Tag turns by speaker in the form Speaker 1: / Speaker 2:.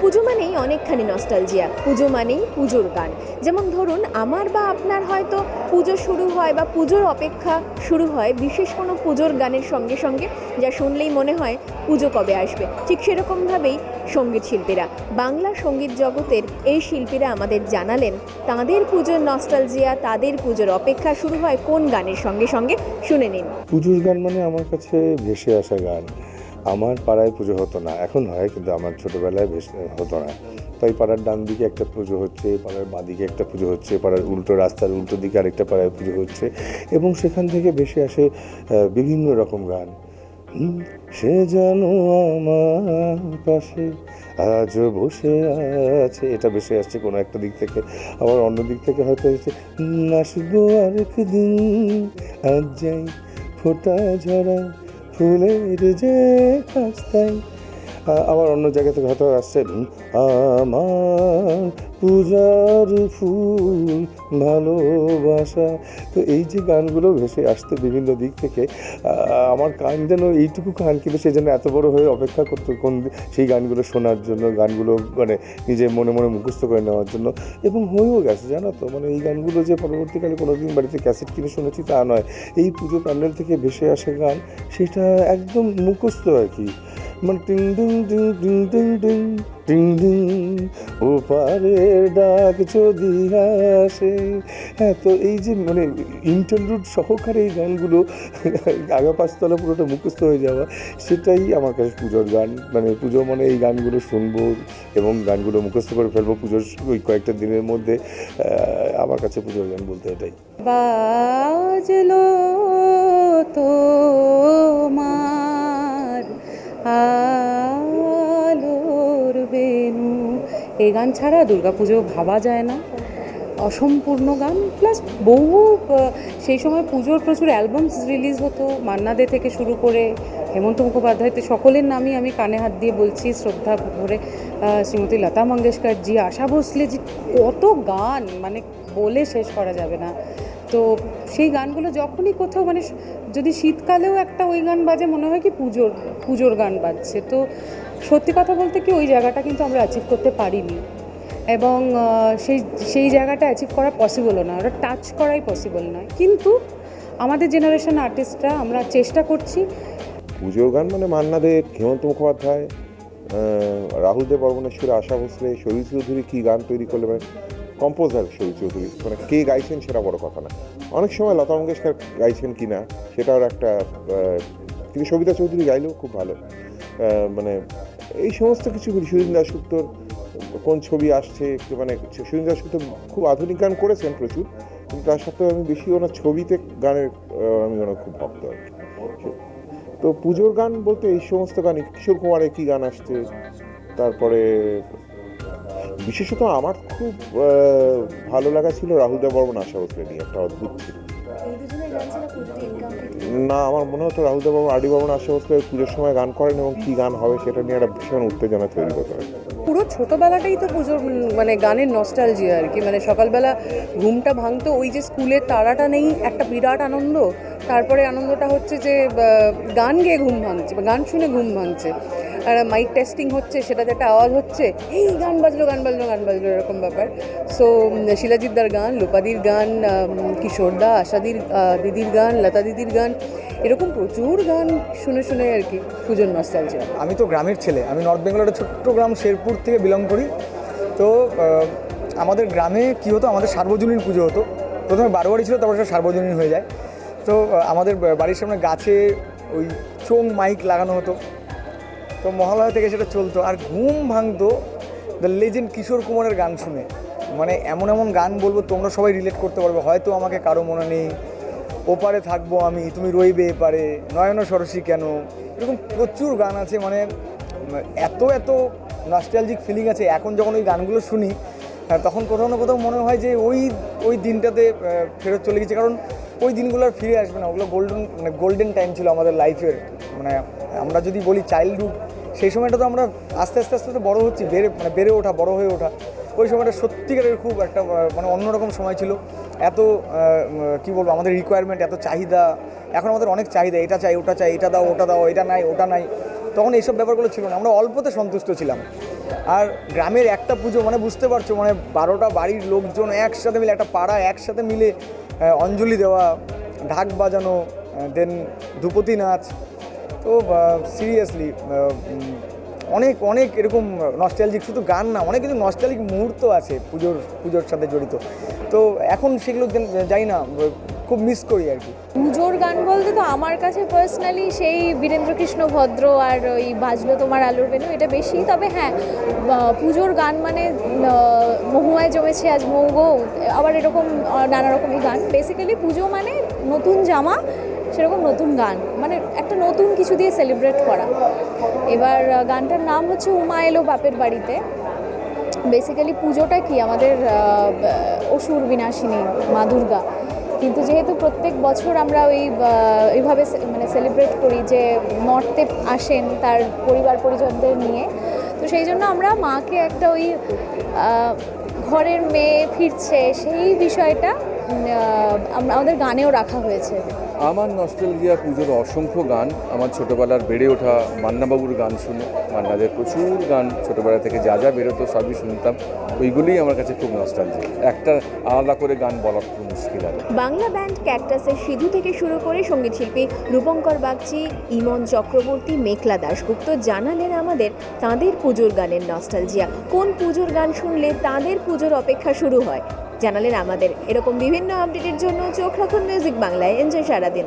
Speaker 1: পুজো মানেই অনেকখানি নস্টালজিয়া পুজো মানেই পুজোর গান। যেমন ধরুন, আমার বা আপনার হয়তো পুজো শুরু হয় বা পুজোর অপেক্ষা শুরু হয় বিশেষ কোনো পুজোর গানের সঙ্গে সঙ্গে, যা শুনলেই মনে হয় পুজো কবে আসবে। ঠিক সেরকমভাবেই সংগীত শিল্পীরা। বাংলা সংগীত জগতের এই শিল্পীরা আমাদের জানালেন, তাদের পুজোর নস্টালজিয়া তাদের পুজোর অপেক্ষা শুরু হয় কোন গানের সঙ্গে সঙ্গে? শুনে নিন।
Speaker 2: পুজোর গান মানে আমার কাছে ভেসে আসা গান। আমার পাড়ায় পুজো হতো না। এখন হয় কিন্তু আমার ছোটোবেলায় ভেসে হতো না। তাই পাড়ার ডান দিকে একটা পুজো হচ্ছে পাড়ার বাঁ দিকে একটা পুজো হচ্ছে পাড়ার উল্টো রাস্তার উল্টো দিকে আরেকটা পাড়ায় পুজো হচ্ছে এবং সেখান থেকে ভেসে আসে বিভিন্ন রকম গান। সে যেন আমার পাশে আজও বসে আছে। এটা ভেসে আসছে কোনো একটা দিক থেকে। আবার অন্য দিক থেকে হয়তো হচ্ছে "হুম, আসব আরেকদিন আজ যাই ফোটা ঝরা ফুলের যে কাস্তাই আবার অন্য জায়গা থেকে হয়তো আসছে আমার পূজার ফুল, ভালোবাসা। তো এই যে গানগুলো ভেসে আসতে বিভিন্ন দিক থেকে আমার কান যেন এইটুকু কান, কিন্তু সে যেন এত বড় হয়ে অপেক্ষা করতো কোন সেই গানগুলো শোনার জন্য, গানগুলো মানে নিজের মনে মনে মুখস্থ করে নেওয়ার জন্য। এবং হয়েও গেছে, জানো তো? মানে এই গানগুলো যে পরবর্তীকালে কোনো দিন বাড়িতে ক্যাসেট কিনে শুনেছি তা নয়। এই পুজো প্যান্ডেল থেকে ভেসে আসা গান, সেটা একদম মুখস্থ আর কি। মানে টিং টিং টিং টিং টিং টিং টিং টিং। ওপারের ডাক যদি আসে। হ্যাঁ তো এই যে মানে ইন্টারলুড সহকারে এই গানগুলো, আগা পাঁচতলা পুরোটা মুখস্থ হয়ে যাওয়া, সেটাই আমার কাছে পুজোর গান। মানে পুজো মানে এই গানগুলো শুনব এবং গানগুলো মুখস্থ করে ফেলব পুজোর ওই কয়েকটা দিনের মধ্যে। আমার কাছে পুজোর গান বলতে এটাই।
Speaker 3: বাজলো এই গান ছাড়া দুর্গাপুজো ভাবা যায় না। অসম্পূর্ণ গান প্লাস বহু সেই সময় পুজোর প্রচুর অ্যালবামস রিলিজ হতো, মান্না দে থেকে শুরু করে হেমন্ত মুখোপাধ্যায় তো সকলের নামই আমি কানে হাত দিয়ে বলছি, শ্রদ্ধা ভরে শ্রীমতী লতা মঙ্গেশকর জি, আশা ভোসলে জি, কত গান মানে বলে শেষ করা যাবে না। তো সেই গানগুলো যখনই কোথাও মানে যদি শীতকালেও একটা ওই গান বাজে, মনে হয় কি পুজোর পুজোর গান বাজছে। তো সত্যি কথা বলতে কি, ওই জায়গাটা কিন্তু আমরা অ্যাচিভ করতে পারিনি। এবং সেই সেই জায়গাটা অ্যাচিভ করা পসিবলও না। ওটা টাচ করাই পসিবল নয়। কিন্তু আমাদের জেনারেশন আর্টিস্টরা আমরা চেষ্টা করছি।
Speaker 4: পুজোর গান মানে মান্না দে হেমন্ত মুখোপাধ্যায় রাহুল দেব বর্মনেশ্বরী আশা ভোসলে, শরীর চৌধুরী কী গান তৈরি করলে মানে কম্পোজার শরীর চৌধুরী মানে কে গাইছেন সেটা বড় কথা না। অনেক সময় লতা মঙ্গেশকর গাইছেন কি না সেটাও একটা কিন্তু সবিতা চৌধুরী গাইলেও খুব ভালো। মানে এই সমস্ত কিছু সুরিন দাসগুপ্তর কোন ছবি আসছে মানে সুরিন দাসগুপ্ত খুব আধুনিক গান করেছেন প্রচুর, কিন্তু তার সত্ত্বেও আমি বেশি ওনার ছবিতে গানের আমি ওনার খুব ভক্ত আর কি। তো পুজোর গান বলতে এই সমস্ত গানই কিশোর কুমারের কী গান আসছে, তারপরে বিশেষত আমার খুব ভালো লাগা ছিল রাহুল দেব বর্মন আশা নিয়ে, একটা অদ্ভুত ছিল। না আমার মনে হতো রাহুল দেব বর্মন আর ডি বর্মন আশা ভোসলে পুজোর সময় গান করেন এবং কী গান হবে সেটা নিয়ে একটা ভীষণ উত্তেজনা তৈরি করতে হয়।
Speaker 3: পুরো ছোটোবেলাটাই তো পুজোর মানে গানের নস্টালজিয়া আর কি। মানে সকালবেলা ঘুমটা ভাঙতো ওই যে স্কুলের তারাটা নেই একটা বিরাট আনন্দ। তারপরে আনন্দটা হচ্ছে যে গান গেয়ে ঘুম ভাঙছে বা গান শুনে ঘুম ভাঙছে। আর মাইক টেস্টিং হচ্ছে, সেটাতে একটা আওয়াজ হচ্ছে। এই গান বাজলো গান বাজলো গান বাজলো, এরকম ব্যাপার। সো শিলাজিদ্দার গান লোপাদির গান কিশোরদা আশাদির দিদির গান, লতা দিদির গান, এরকম প্রচুর গান শুনে শুনে আর কি পুজোর নস্টালজিয়া
Speaker 5: আমি তো গ্রামের ছেলে, আমি নর্থ বেঙ্গলের ছোট্ট গ্রাম শেরপুর থেকে বিলং করি। তো আমাদের গ্রামে কী হতো, আমাদের সার্বজনীন পুজো হতো। প্রথমে বারো বাড়ি ছিল, তারপর সেটা সার্বজনীন হয়ে যায়। তো আমাদের বাড়ির সামনে গাছে ওই চোং মাইক লাগানো হতো। তো মহালয়া থেকে সেটা চলতো। আর ঘুম ভাঙতো দ্য লেজেন্ড কিশোর কুমারের গান শুনে। মানে এমন এমন গান বলব তোমরা সবাই রিলেট করতে পারবে। হয়তো আমাকে কারও মনে নেই। ওপারে থাকব আমি তুমি রইবে এপারে। নয়ন সরসী কেন? এরকম প্রচুর গান আছে। মানে এত এত নস্টালজিক ফিলিং আছে। এখন যখন ওই গানগুলো শুনি আহ, তখন কোথাও না কোথাও মনে হয় যে ওই ওই দিনটাতে ফেরত চলে গেছে। কারণ ওই দিনগুলো আর ফিরে আসবে না। ওগুলো গোল্ডেন মানে গোল্ডেন টাইম ছিল আমাদের লাইফের মানে আমরা যদি বলি চাইল্ডহুড সেই সময়টা তো আমরা আস্তে আস্তে আস্তে বড় হচ্ছি, বেড়ে মানে বেড়ে ওঠা, বড় হয়ে ওঠা। ওই সময়টা সত্যিকারের খুব একটা মানে অন্যরকম সময় ছিল। এত কি বলব, আমাদের রিকোয়ারমেন্ট এত চাহিদা। এখন আমাদের অনেক চাহিদা, এটা চাই, ওটা চাই, এটা দাও, ওটা দাও, এটা নাই, ওটা নাই। তখন এইসব ব্যাপারগুলো ছিল না, আমরা অল্পতে সন্তুষ্ট ছিলাম। আর গ্রামের একটা পুজো মানে বুঝতে পারছ মানে বারোটা বাড়ির লোকজন একসাথে মিলে, একটা পাড়া একসাথে মিলে অঞ্জলি দেওয়া, ঢাক বাজানো দেন ধুপতি নাচ তো সিরিয়াসলি অনেক অনেক এরকম নস্টালজিক শুধু গান না, অনেক কিছু নস্টালিক মুহূর্ত আছে পুজোর পুজোর সাথে জড়িত। তো, এখন সেগুলো যাই না খুব মিস করি আর কি।
Speaker 6: পুজোর গান বলতে তো আমার কাছে পার্সোনালি সেই বীরেন্দ্র কৃষ্ণ ভদ্র আর ওই বাজলো তোমার আলোর বেনু এটা বেশি। তবে হ্যাঁ পুজোর গান মানে মহুয়ায় জমেছে আজ মৌগো, আবার এরকম নানা রকমই গান। বেসিক্যালি পুজো মানে নতুন জামা সেরকম নতুন গান মানে একটা নতুন কিছু দিয়ে সেলিব্রেট করা। এবার গানটার নাম হচ্ছে উমা এলো বাপের বাড়িতে। বেসিক্যালি পুজোটা কি? আমাদের অসুর বিনাশিনী, মা দুর্গা। কিন্তু যেহেতু প্রত্যেক বছর আমরা ওই এইভাবে মানে সেলিব্রেট করি যে নর্থে আসেন তার পরিবার পরিজনদের নিয়ে, তো সেই জন্য আমরা মাকে একটা ওই ঘরের মেয়ে ফিরছে, সেই বিষয়টা আমাদের গানেও রাখা হয়েছে।
Speaker 7: আমার নস্টালজিয়া পুজোর অসংখ্য গান আমার ছোটোবেলার বেড়ে ওঠা মান্নাবাবুর গান শুনে, মান্নাদের প্রচুর গান ছোটোবেলা থেকে যা যা বেরোতো সবই শুনতাম, ওইগুলোই আমার কাছে খুব নস্টালজিক। একটা আলাদা করে গান বলা খুব মুশকিল আর
Speaker 1: বাংলা ব্যান্ড ক্যাকটাসের সিধু থেকে শুরু করে সঙ্গীতশিল্পী রূপঙ্কর বাগচি, ইমন চক্রবর্তী মেঘলা দাশগুপ্ত জানালেন আমাদের তাঁদের পুজোর গানের নস্টালজিয়া। কোন পুজোর গান শুনলে তাঁদের পুজোর অপেক্ষা শুরু হয়? জানালেন আমাদের। এরকম বিভিন্ন আপডেটের জন্য চোখ রাখুন মিউজিক বাংলায় এনজয় সারাদিন।